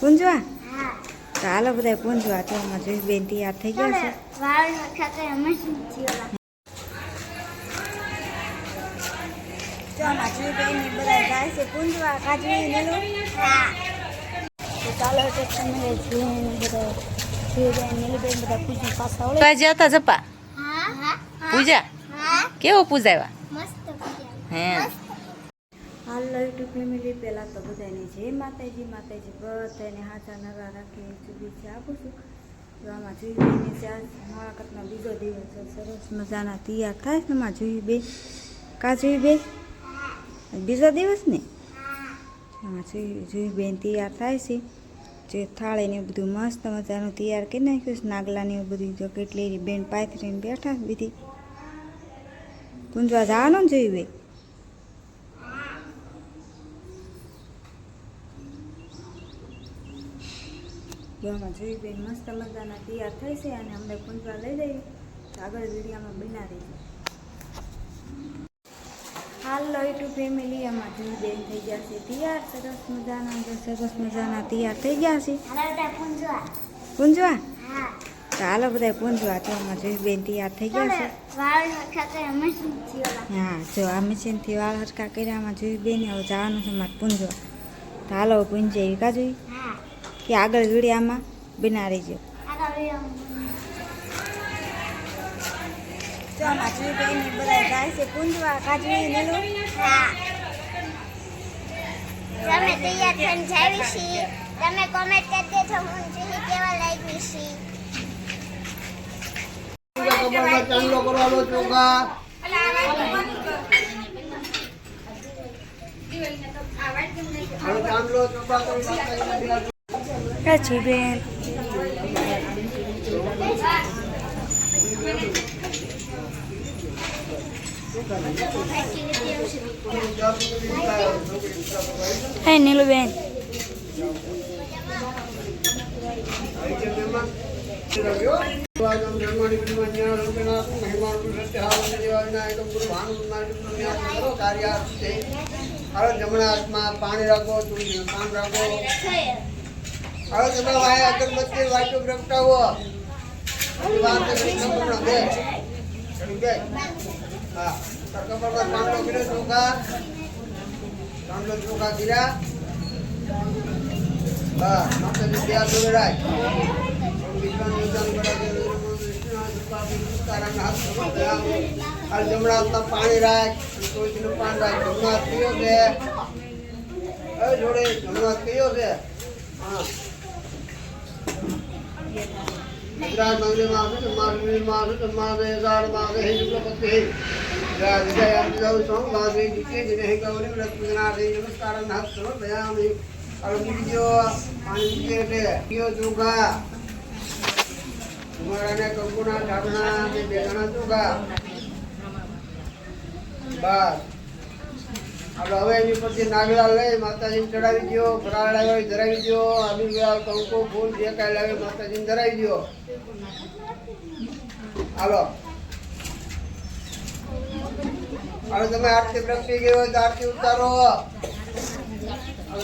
પૂંજવા? હા. તો હાલો બધા પૂંજવા તો આમાં જોઈ બેન તૈયાર થઈ ગયા છે. પૂંજવા બધા પૂજી હતા જપા? હા. હા. પૂજા કેવો પૂજાવ્યા હે. હાલ યુટ્યુબ ફેમિલી પહેલાં તો બધાને જય માતાજી માતાજી બધાને હાથા નવા રાખી શુભેચ્છા આપું છું. આમાં બેને ચાર મુલાકાતનો બીજો દિવસ સરસ મજાના તૈયાર થાય છે એમાં જોઈ બે કા જોઈ બે બીજો દિવસ ને? હા જોયું જોઈ બેન તૈયાર થાય છે. જે થાળીને બધું મસ્ત મજાનું તૈયાર કરી નાખ્યું છે, નાગલા ને એવું બધું જો કેટલી બેન પાથરીને બેઠા છે બીજી પૂંજવા જવાનું ને જોઈ બે જોવામાં જોઈ બેન મસ્ત મજાના તૈયાર થઈ છે અને અમને પૂંજવા લઈ જઈએ. આગળ વિડીયામાં બનાવી હાલો યુટ્યુબ ફેમિલી એમાં જોઈ બેન થઈ ગયા છે તૈયાર. સરસ મજાના અંદર સરસ મજાના તૈયાર થઈ ગયા છે. પૂંજવા. તો હાલો બધા પૂંજવા. તો એમાં જોઈ બેન તૈયાર થઈ ગયા છે. હા જો આ મશીનથી વાળ હરકા કર્યામાં જોઈ બેન હવે જવાનું છે મારે પૂંજવા. તો હાલો પૂંજે એવી કા જોઈ. હા. કે આગળ વીડિયામાં બના રહીજો બેન બધા જાય છે પૂંજવા કાજવી તમે તૈયાર થઈને જાવી છીએ. તમે કોમેન્ટ કરી દેજો હું કેવા લાગી છીએ ચાંદલો કરવાનો ચોખા ચાંદલો ચોખા કરી માતાજીના બિરાજ કાચી બેન હે નીલુબેન જમણા હાથમાં પાણી રાખો પાન રાખો હવે તમે વાય અગરબત્તી વાટો પ્રગટાવો પછી વાત કરી સંપૂર્ણ બે. જાય હા. કમરમાં ચાંદલો કર્યો ચોખા. ચાંદલો ચોખા કર્યા. હા માતાજી બે વિશ્વાસ નિદાન કરાવે આ જમણા પાણી રાખ. તુલસીનું પાણી રાખ. જમણા કયો છે? જોડે જમણો કયો છે? હા. ગુજરાત મંદિરમાં આવશે તો મારું મંદિરમાં આવશે તો મારે હજારમાં આવશે હે. શુક્લપતિ જય જય અંબિદાવ સોમ ભાવે જને ગૌરી વ્રત દે નમસ્કાર નાથ સમર્પયામિ અળગી બીજો પાણી એટલે કયો ચોખા તમારાને કંકુના ઢાકણા બે જણા ચોખા બસ. આપણે હવે એની પછી નાગલા લઈ, માતાજીને ચડાવી દો ફરાળ ધરાવી દો આબીલાલ કંકુ, ફૂલ, જે કાંઈ લાવે માતાજીને ધરાવી હાલો. હવે તમે આરતી પ્રગટી ગઈ હોય તો આરતી ઉતારો.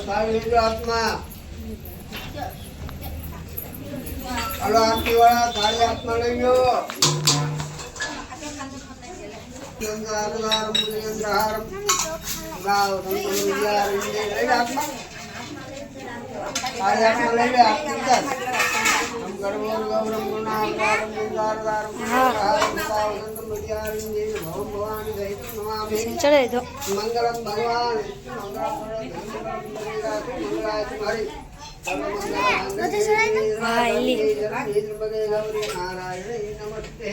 ભાગ લીધો હાથમાં. હાલો આરતી વાળા થાળી હાથમાં લઈ ગયો చడేదో మంగళం భగవాన్ మంగళం నారాయణ నమస్తే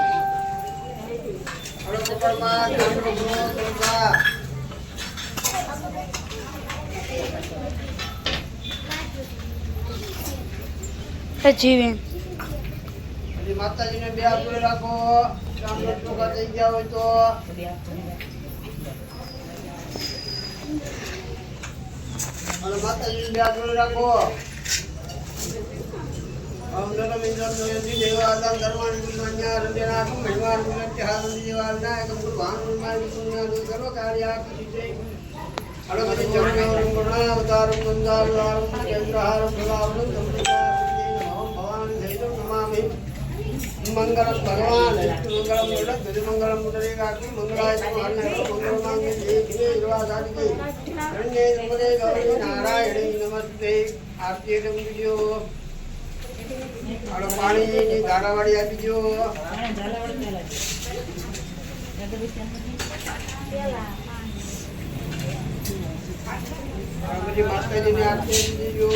પછી માતાજીને બે જોડે રાખો. કામ ચોખા થઈ ગયા હોય તો. માતાજીને બે જોડે રાખો. નમઃ ઇન્દ્રાય દેવાદાન ધર્માણ વિમાન્યા રંજના મહિમાન મુક્તિ હારંતિ દેવાલ નાયકમ ભગવાન વિમાન પુણ્ય સર્વ કાર્યા કરિતે અડગતિ ચરણોરમ ગુણાવતારમ મંદારવારમ કેન્દ્રહારમ ભલાવરમ સમૃદ્ધારમ ભવાન જૈતમ નમામિ મંગલમ ભગવાન મંગલમ મુડત ધરી મંગલમ મુડરે કાકી મંગળાય સ્વામી પાણીની ધારાવાળી આપી દો બધી માતાજીની આપી દેજો.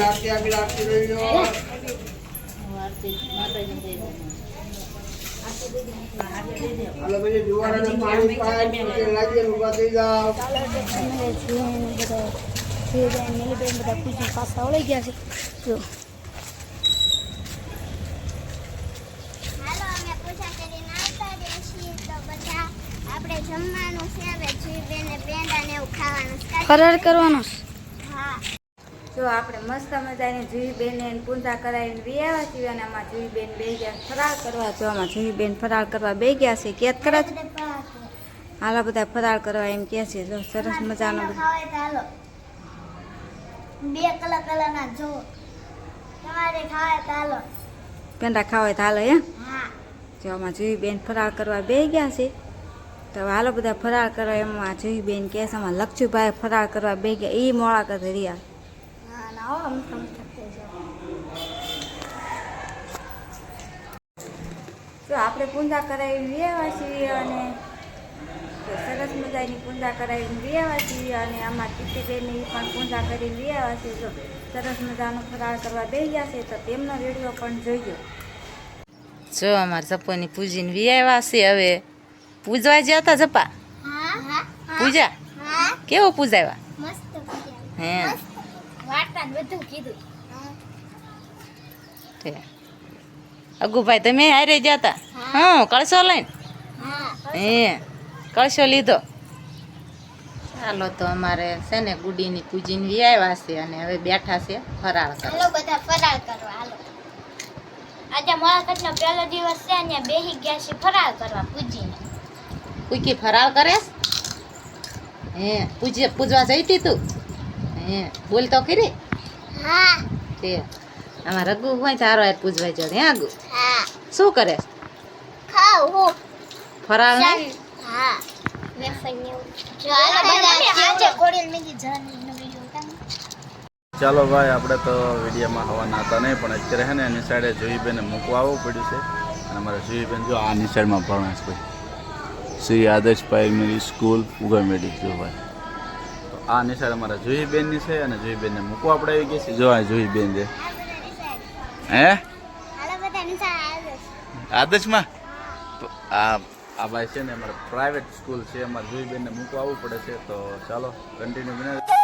માતાજીની આપી લો હાલો બધી જુવારાને પાણી પાય કે લાગીને થઈ જાઓ. હાલો અમે પૂજા કરીને આવતા રહીશું તો બધા આપણે જમવાનું છે. જો. ફરાર કરવાનો જો આપણે મસ્ત મજાની જુહીબેન બેન પૂજા કરાવીને વિયાવા છીએ અને આમાં જુહીબેન બેન બે ગયા ફરાળ કરવા. જો આમાં જુહીબેન બેન ફરાળ કરવા બે ગયા છે કેત કરે છે? આપણે બધા ફરાળ કરવા એમ કે છે. જો સરસ મજાનો બધું હાલો બે કલાક કલાકના જો. તમારે ખાવા હોય પેંડા ખાવા ચાલો એમ જો આમાં જુઈ બેન ફરાળ કરવા બે ગયા છે. તો હાલો બધા ફરાળ કરવા એમાં જુઈ બેન કે છે આમાં લક્ષુભાઈ ફરાળ કરવા બે ગયા. એ મોળા કરતા રહ્યા. આપણે પૂજા કરાવી લેવા છીએ અને તો સરસ મજાની પૂજા કરાવીને લેવા છીએ અને આમાં ટીટીબેનની પણ પૂજા કરીને લઈ આવ્યા છે જો સરસ મજાનો ફરાળ કરવા બે ગયા છે તો તેમનો વીડિયો પણ જોઈજો. જો અમારે જપ્પોની પૂજીને વી આવ્યા છે હવે. પૂજવા જ્યા હતા હા? પૂજા? કેવો પૂજાવ્યા? હે. વાર્તા બધું કીધું. અગુભાઈ તમે હારે હતા હા. કળશો લઈને? હે. કળશો લીધો? ચાલો તો અમારે છે ને ગુડીની પૂજીને વી આવ્યા છે અને હવે બેઠા છે ફરાળ કરવા. હાલો બધા ફરાળ કરવા હાલો. આજે મુલાકાતનો પહેલો દિવસ છે અને બેહી ગયા છે ફરાળ કરવા પૂજીને. કુકી ફરાળ કરે? હે પૂજે પૂજવા જઈતી તું? હે બોલ તો ખરી. હા. તે અમાર રઘુ હોય સારો હાથ પૂજવા જડે હે આગુ? હા. શું કરે? ખાવ હું. ફરાળ નહીં? હા. ચાલો ભાઈ આપણે તો વિડીયોમાં હવાના હતા નહીં પણ અત્યારે છે ને એની સાઈડે જોઈબેને મૂકવા આવવું પડ્યું છે. અને અમારે જોઈબેન જો આની સાઈડમાં ભણે છે ભાઈ. શ્રી આદર્શ પ્રાઇમરી સ્કૂલ ઉગામેડી જો ભાઈ. તો આ સાઈડ અમારા જોઈબેનની છે અને જોઈબેનને મૂકવા આપણે આવી ગઈ છે જો આ જોઈબેન છે. હે? આદર્શમાં? તો આ આ ભાઈ છે ને અમારે પ્રાઇવેટ સ્કૂલ છે, અમારે જોઈબેનને મૂકવા આવવું પડે છે, તો ચાલો કન્ટિન્યુ બને